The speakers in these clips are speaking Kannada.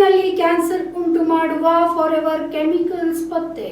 ನೀರಿನಲ್ಲಿ ಕ್ಯಾನ್ಸರ್ ಉಂಟು ಮಾಡುವ ಫಾರೆವರ್ ಕೆಮಿಕಲ್ಸ್ ಪತ್ತೆ.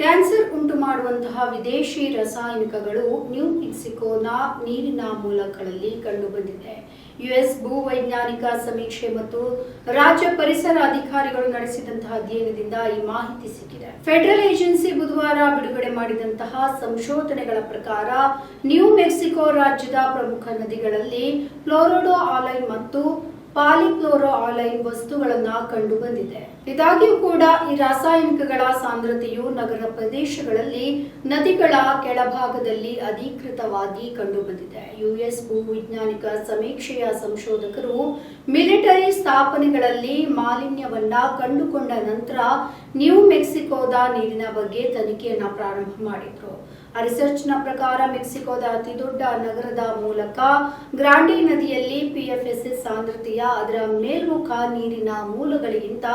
ಕ್ಯಾನ್ಸರ್ ಉಂಟು ಮಾಡುವಂತಹ ವಿದೇಶಿ ರಾಸಾಯನಿಕಗಳು ನ್ಯೂ ಮೆಕ್ಸಿಕೋನ ನೀರಿನ ಮೂಲಗಳಲ್ಲಿ ಕಂಡುಬಂದಿದೆ. ಯುಎಸ್ ಭೂ ವೈಜ್ಞಾನಿಕ ಸಮೀಕ್ಷೆ ಮತ್ತು ರಾಜ್ಯ ಪರಿಸರ ಅಧಿಕಾರಿಗಳು ನಡೆಸಿದಂತಹ ಅಧ್ಯಯನದಿಂದ ಈ ಮಾಹಿತಿ ಸಿಕ್ಕಿದೆ. ಫೆಡರಲ್ ಏಜೆನ್ಸಿ ಬುಧವಾರ ಬಿಡುಗಡೆ ಮಾಡಿದಂತಹ ಸಂಶೋಧನೆಗಳ ಪ್ರಕಾರ ನ್ಯೂ ಮೆಕ್ಸಿಕೋ ರಾಜ್ಯದ ಪ್ರಮುಖ ನದಿಗಳಲ್ಲಿ ಫ್ಲೋರೋಡೋ ಆಲೈ ಮತ್ತು ಪಾಲಿಕ್ಲೋರೋ ಆಲೈನ್ ವಸ್ತುಗಳನ್ನ ಕಂಡು ಬಂದಿದೆ ಇದಾಗಿಯೂ ಕೂಡ ಈ ರಾಸಾಯನಿಕಗಳ ಸಾಂದ್ರತೆಯು ನಗರ ಪ್ರದೇಶಗಳಲ್ಲಿ ನದಿಗಳ ಕೆಳಭಾಗದಲ್ಲಿ ಅಧಿಕೃತವಾಗಿ ಕಂಡುಬಂದಿದೆ. ಯುಎಸ್ ಭೂವೈಜ್ಞಾನಿಕ ಸಮೀಕ್ಷೆಯ ಸಂಶೋಧಕರು ಮಿಲಿಟರಿ ಸ್ಥಾಪನೆಗಳಲ್ಲಿ ಮಾಲಿನ್ಯವನ್ನ ಕಂಡುಕೊಂಡ ನಂತರ ನ್ಯೂ ಮೆಕ್ಸಿಕೋದ ನೀರಿನ ಬಗ್ಗೆ ತನಿಖೆಯನ್ನ ಪ್ರಾರಂಭ ಮಾಡಿದ್ರು. ಆ ರಿಸರ್ಚ್ನ ಪ್ರಕಾರ ಮೆಕ್ಸಿಕೋದ ಅತಿ ದೊಡ್ಡ ನಗರದ ಮೂಲಕ ಗ್ರಾಂಡಿ ನದಿಯಲ್ಲಿ ಪಿಎಫ್ಎಸ್ಎಸ್ ಸಾಂದ್ರತೆಯ ಅದರ ಮೇಲ್ಮುಖ ನೀರಿನ ಮೂಲಗಳಿಗಿಂತ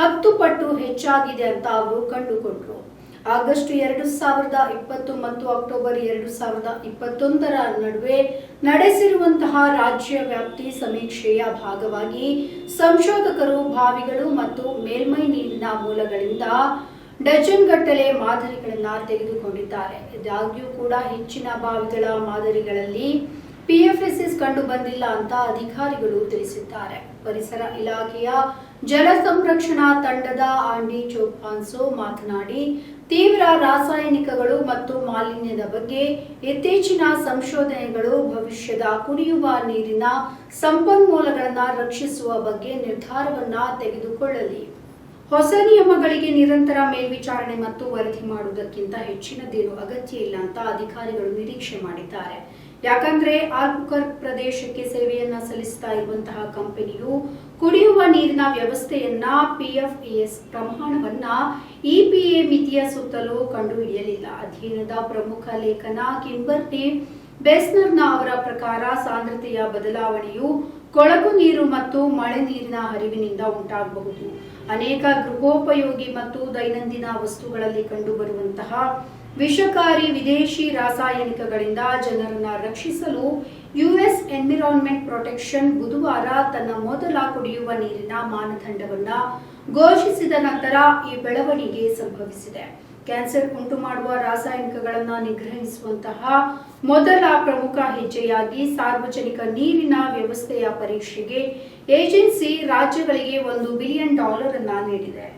ಹತ್ತು ಪಟ್ಟು ಹೆಚ್ಚಾಗಿದೆ ಅಂತ ಅವರು ಕಂಡುಕೊಂಡ್ರು. ಆಗಸ್ಟ್ ಎರಡು ಸಾವಿರದ ಇಪ್ಪತ್ತು ಮತ್ತು ಅಕ್ಟೋಬರ್ ಎರಡು ಸಾವಿರದ ಇಪ್ಪತ್ತೊಂದರ ನಡುವೆ ನಡೆಸಿರುವಂತಹ ರಾಜ್ಯ ವ್ಯಾಪ್ತಿ ಸಮೀಕ್ಷೆಯ ಭಾಗವಾಗಿ ಸಂಶೋಧಕರು, ಬಾವಿಗಳು ಮತ್ತು ಮೇಲ್ಮೈ ನೀರಿನ ಮೂಲಗಳಿಂದ ಡಜನ್ ಗಟ್ಟಲೆ ಮಾದರಿಗಳನ್ನ ತೆಗೆದುಕೊಂಡಿದ್ದಾರೆ. ಇದಾಗ್ಯೂ ಕೂಡ ಹೆಚ್ಚಿನ ಬಾವಿಗಳ ಮಾದರಿಗಳಲ್ಲಿ ಪಿಎಫ್ಎಸ್ಎಸ್ ಕಂಡು ಬಂದಿಲ್ಲ ಅಂತ ಅಧಿಕಾರಿಗಳು ತಿಳಿಸಿದ್ದಾರೆ. ಪರಿಸರ ಇಲಾಖೆಯ ಜಲ ಸಂರಕ್ಷಣಾ ತಂಡದ ಆಂಡಿ ಚೋಪಾನ್ಸೋ ಮಾತನಾಡಿ, ತೀವ್ರ ರಾಸಾಯನಿಕಗಳು ಮತ್ತು ಮಾಲಿನ್ಯದ ಬಗ್ಗೆ ಇತ್ತೀಚಿನ ಸಂಶೋಧನೆಗಳು ಭವಿಷ್ಯದ ಕುಡಿಯುವ ನೀರಿನ ಸಂಪನ್ಮೂಲಗಳನ್ನು ರಕ್ಷಿಸುವ ಬಗ್ಗೆ ನಿರ್ಧಾರವನ್ನ ತೆಗೆದುಕೊಳ್ಳಲಿ. ಹೊಸ ನಿಯಮಗಳಿಗೆ ನಿರಂತರ ಮೇಲ್ವಿಚಾರಣೆ ಮತ್ತು ವರದಿ ಮಾಡುವುದಕ್ಕಿಂತ ಹೆಚ್ಚಿನದೇನು ಅಗತ್ಯ ಇಲ್ಲ ಅಂತ ಅಧಿಕಾರಿಗಳು ನಿರೀಕ್ಷೆ ಮಾಡಿದ್ದಾರೆ. ಯಾಕಂದ್ರೆ ಆಲ್ಬುಕರ್ ಪ್ರದೇಶಕ್ಕೆ ಸೇವೆಯನ್ನ ಸಲ್ಲಿಸ್ತಾ ಇರುವಂತಹ ಕಂಪನಿಯು ಕುಡಿಯುವ ನೀರಿನ ವ್ಯವಸ್ಥೆಯನ್ನ ಪಿಎಫ್ಇಎಸ್ ಪ್ರಮಾಣವನ್ನ ಇಪಿಎ ಮಿತಿಯ ಸುತ್ತಲೂ ಕಂಡುಹಿಡಿಯಲಿಲ್ಲ. ಅಧ್ಯಯನದ ಪ್ರಮುಖ ಲೇಖನ ಕಿಂಬರ್ಟಿ ಬೆಸ್ನರ್ನ ಅವರ ಪ್ರಕಾರ ಸಾಂದ್ರತೆಯ ಬದಲಾವಣೆಯು ಕೊಳಕು ನೀರು ಮತ್ತು ಮಳೆ ನೀರಿನ ಹರಿವಿನಿಂದ ಉಂಟಾಗಬಹುದು. ಅನೇಕ ಗೃಹೋಪಯೋಗಿ ಮತ್ತು ದೈನಂದಿನ ವಸ್ತುಗಳಲ್ಲಿ ಕಂಡುಬರುವಂತಹ ವಿಷಕಾರಿ ವಿದೇಶಿ ರಾಸಾಯನಿಕಗಳಿಂದ ಜನರನ್ನ ರಕ್ಷಿಸಲು ಯುಎಸ್ ಎನ್ವಿರಾನ್ಮೆಂಟ್ ಪ್ರೊಟೆಕ್ಷನ್ ಬುಧವಾರ ತನ್ನ ಮೊದಲ ಕುಡಿಯುವ ನೀರಿನ ಮಾನದಂಡವನ್ನು ಘೋಷಿಸಿದ ನಂತರ ಈ ಬೆಳವಣಿಗೆ ಸಂಭವಿಸಿದೆ. ಕ್ಯಾನ್ಸರ್ ಉಂಟು ಮಾಡುವ ರಾಸಾಯನಿಕಗಳನ್ನು ನಿಗ್ರಹಿಸುವಂತಹ ಮೊದಲ ಪ್ರಮುಖ ಹೆಜ್ಜೆಯಾಗಿ ಸಾರ್ವಜನಿಕ ನೀರಿನ ವ್ಯವಸ್ಥೆಯ ಪರೀಕ್ಷೆಗೆ ಏಜೆನ್ಸಿ ರಾಜ್ಯಗಳಿಗೆ ಒಂದು ಬಿಲಿಯನ್ ಡಾಲರ್ ಅನ್ನ ನೀಡಿದೆ.